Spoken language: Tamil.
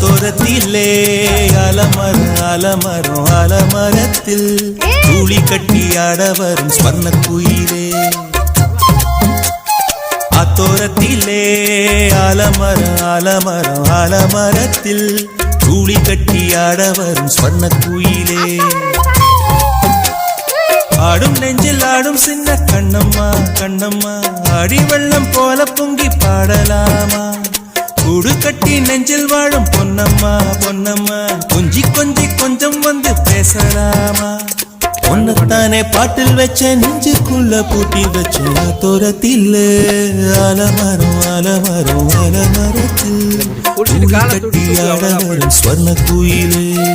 துரத்திலே அலமர் அலமரும் அலமரத்தில் தூளி கட்டி அடவரும் ஸ்வர்ண குயிலே அத்தோரத்திலே அலமர் அலமரும் அலமரத்தில் தூளி கட்டி அடவரும் ஸ்வர்ண குயிலே ஆடும் நெஞ்சில் ஆடும் சின்ன கண்ணம்மா கண்ணம்மா அடிவெள்ளம் போல பொங்கி பாடலாமா? நெஞ்சில் வாழும் பொன்னம்மா பொன்னம்மா. கொஞ்சி கொஞ்சி கொஞ்சம் வந்து பேசலாமா? ஒன்னத்தானே பாட்டில் வச்ச நெஞ்சுக்குள்ள பூட்டி வச்ச தோரத்தில். அலமரம் அலமரம் அலமரத்தில் கட்டி ஆட வரும் ஸ்வர்ண குயிலே.